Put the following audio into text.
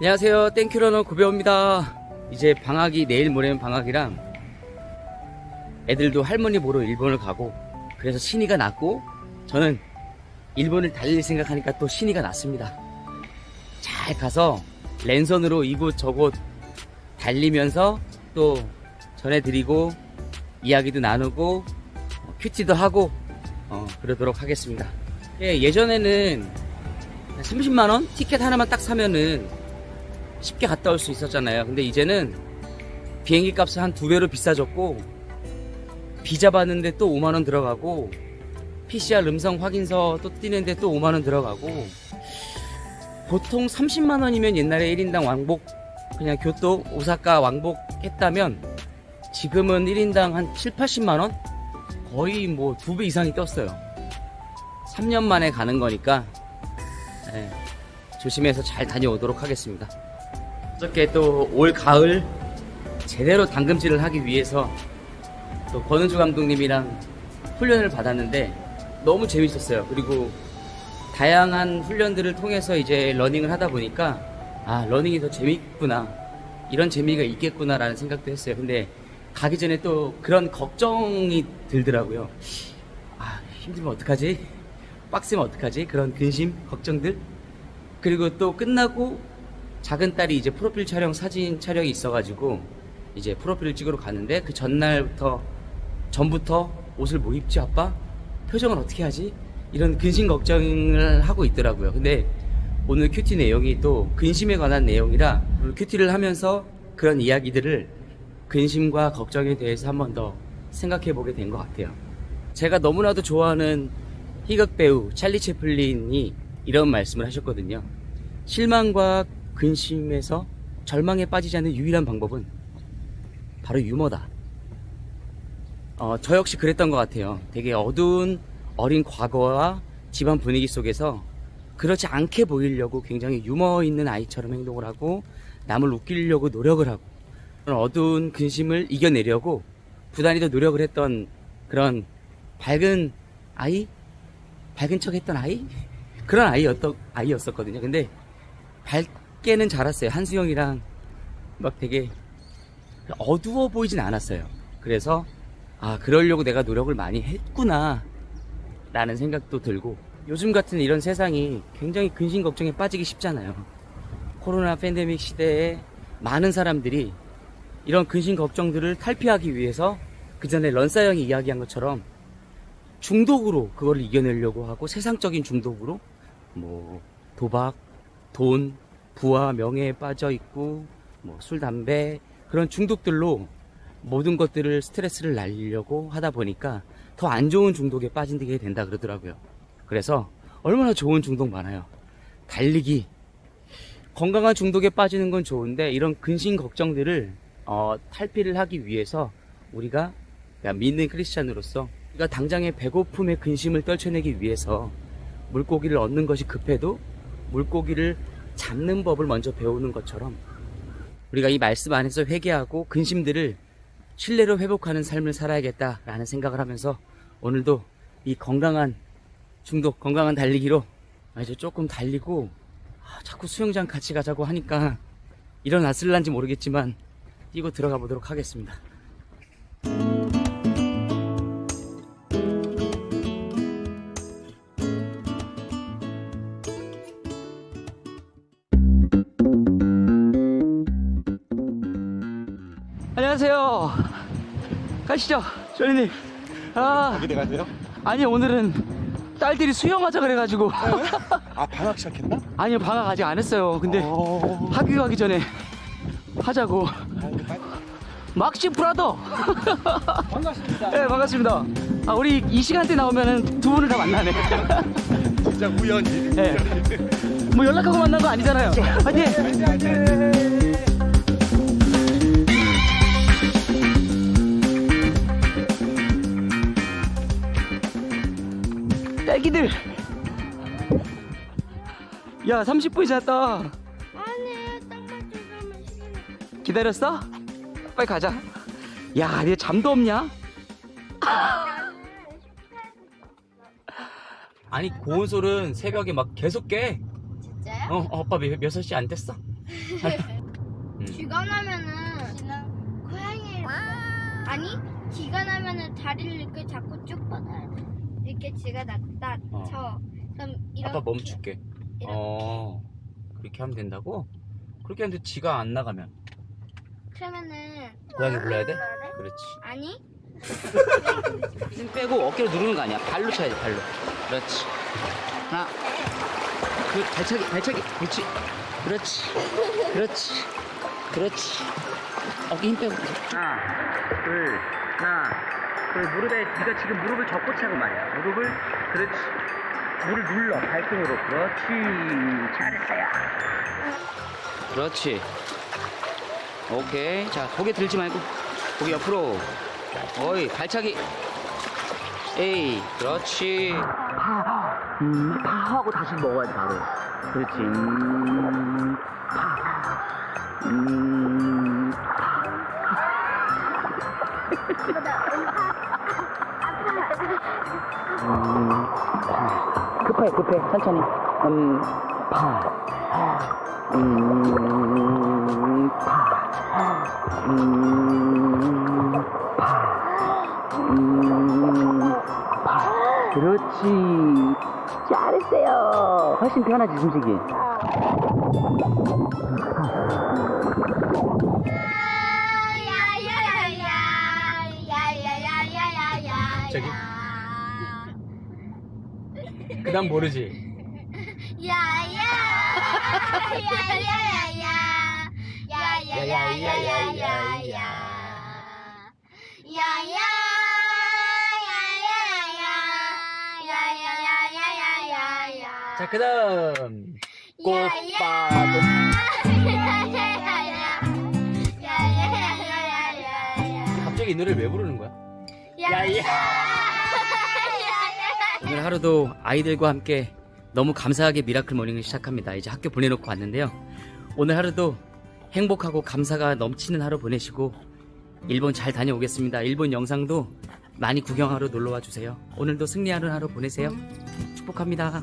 안녕하세요. 땡큐러너 구배호입니다. 이제 방학이 내일 모레면 방학이랑 애들도 할머니 보러 일본을 가고 그래서 신이가 났고 저는 일본을 달릴 생각하니까 또 신이가 났습니다. 잘 가서 랜선으로 이곳 저곳 달리면서 또 전해드리고 이야기도 나누고 어, 큐티도 하고 어, 그러도록 하겠습니다. 예, 예전에는 30만원 티켓 하나만 딱 사면은 쉽게 갔다 올 수 있었잖아요. 근데 이제는 비행기 값을 한두 배로 비싸졌고 비자 받는데 또 5만 원 들어가고 PCR 음성 확인서 또 뛰는데 또 5만 원 들어가고 보통 30만 원이면 옛날에 1인당 왕복 그냥 교토 오사카 왕복 했다면 지금은 1인당 한 7, 80만 원? 거의 뭐 두 배 이상이 떴어요. 3년 만에 가는 거니까 예, 조심해서 잘 다녀오도록 하겠습니다. 어저께 또 올 가을 제대로 당금질을 하기 위해서 또 권은주 감독님이랑 훈련을 받았는데 너무 재밌었어요. 그리고 다양한 훈련들을 통해서 이제 러닝을 하다 보니까 아 러닝이 더 재밌구나 이런 재미가 있겠구나라는 생각도 했어요. 근데 가기 전에 또 그런 걱정이 들더라고요. 아 힘들면 어떡하지? 빡세면 어떡하지? 그런 근심, 걱정들. 그리고 또 끝나고 작은 딸이 이제 프로필 촬영 사진 촬영이 있어가지고 이제 프로필을 찍으러 갔는데 그 전날부터 전부터 옷을 뭐 입지 아빠? 표정을 어떻게 하지? 이런 근심 걱정을 하고 있더라고요. 근데 오늘 큐티 내용이 또 근심에 관한 내용이라 큐티를 하면서 그런 이야기들을 근심과 걱정에 대해서 한 번 더 생각해 보게 된 것 같아요. 제가 너무나도 좋아하는 희극 배우 찰리 채플린이 이런 말씀을 하셨거든요. 실망과 근심에서 절망에 빠지지 않는 유일한 방법은 바로 유머다. 어, 저 역시 그랬던 것 같아요. 되게 어두운 어린 과거와 집안 분위기 속에서 그렇지 않게 보이려고 굉장히 유머 있는 아이처럼 행동을 하고 남을 웃기려고 노력을 하고 어두운 근심을 이겨내려고 부단히 도 노력을 했던 그런 밝은 아이? 밝은 척 했던 아이? 그런 아이였던, 아이였었거든요. 근데 밝 게는 자랐어요. 한수영이랑 막 되게 어두워 보이진 않았어요. 그래서 아, 그러려고 내가 노력을 많이 했구나. 라는 생각도 들고 요즘 같은 이런 세상이 굉장히 근심 걱정에 빠지기 쉽잖아요. 코로나 팬데믹 시대에 많은 사람들이 이런 근심 걱정들을 탈피하기 위해서 그 전에 런사 형이 이야기한 것처럼 중독으로 그걸 이겨내려고 하고 세상적인 중독으로 뭐 도박, 돈, 부와 명예에 빠져 있고 뭐 술, 담배 그런 중독들로 모든 것들을 스트레스를 날리려고 하다 보니까 더 안 좋은 중독에 빠지게 된다 그러더라고요. 그래서 얼마나 좋은 중독 많아요. 달리기. 건강한 중독에 빠지는 건 좋은데 이런 근심 걱정들을 어, 탈피를 하기 위해서 우리가 믿는 크리스찬으로서 우리가 당장의 배고픔의 근심을 떨쳐내기 위해서 물고기를 얻는 것이 급해도 물고기를 잡는 법을 먼저 배우는 것처럼 우리가 이 말씀 안에서 회개하고 근심들을 신뢰로 회복하는 삶을 살아야겠다라는 생각을 하면서 오늘도 이 건강한 중독, 건강한 달리기로 아, 이제 조금 달리고 아, 자꾸 수영장 같이 가자고 하니까 일어났을란지 모르겠지만 뛰고 들어가 보도록 하겠습니다. 안녕하세요. 가시죠, 조리님. 아, 어디 가세요? 아니 오늘은 딸들이 수영하자 그래가지고 아 방학 시작했나? 아니요 방학 아직 안 했어요. 근데 어... 학교 가기 전에 하자고. 막시 브라더. 반갑습니다. 네 반갑습니다. 아 우리 이 시간대 나오면은 두 분을 다 만나네. 진짜 우연히. 네. 뭐 연락하고 만난 거 아니잖아요. 화이팅. 딸기들. 야 30분이 지났다. 맞춰주면 시간이 기다렸어? 빨리 가자. 야, 얘 잠도 없냐? 아니 고은솔은 새벽에 막 계속 깨. 진짜요? 어, 어, 오빠 몇, 6시 안 됐어? 음. 쥐가 나면은 고양이 아니 쥐가 나면은 다리를 이렇게 자꾸 쭉 뻗어야 돼. 이렇게 쥐가 났다 어. 쳐. 그럼 이렇게 아빠 멈출게. 이렇게. 어 그렇게 하면 된다고? 그렇게 하는데 지가 안 나가면 그러면은 고양이 불러야 돼? 불러야 돼? 그렇지. 아니 힘 빼고 어깨로 누르는 거 아니야. 발로 쳐야 돼, 발로. 그렇지. 하나. 그, 발차기, 발차기. 그렇지. 그렇지. 그렇지. 그렇지. 어깨 힘 빼고. 하나, 둘, 하나, 둘. 무릎에, 네가 지금 무릎을 접고 차고 말이야. 무릎을, 그렇지. 물을 눌러, 발등으로. 그렇지. 잘했어요. 그렇지. 오케이. 자, 고개 들지 말고. 고개 옆으로. 어이, 발차기. 에이, 그렇지. 파, 음, 파 하고 다시 먹어야지, 바로. 그렇지. 음, 파. 음, 음, 파. 급해, 급해. 천천히. 음, 파. 음, 파. 음, 파. 음, 파. 그렇지. 잘했어요. 훨씬 편하지, 숨쉬기. 그 다음 모르지? 자, 그 다음. 꽃바도. 갑자기 이 노래를 왜 부르는 거야? 오늘 하루도 아이들과 함께 너무 감사하게 미라클 모닝을 시작합니다. 이제 학교 보내놓고 왔는데요. 오늘 하루도 행복하고 감사가 넘치는 하루 보내시고 일본 잘 다녀오겠습니다. 일본 영상도 많이 구경하러 놀러와 주세요. 오늘도 승리하는 하루 보내세요. 축복합니다.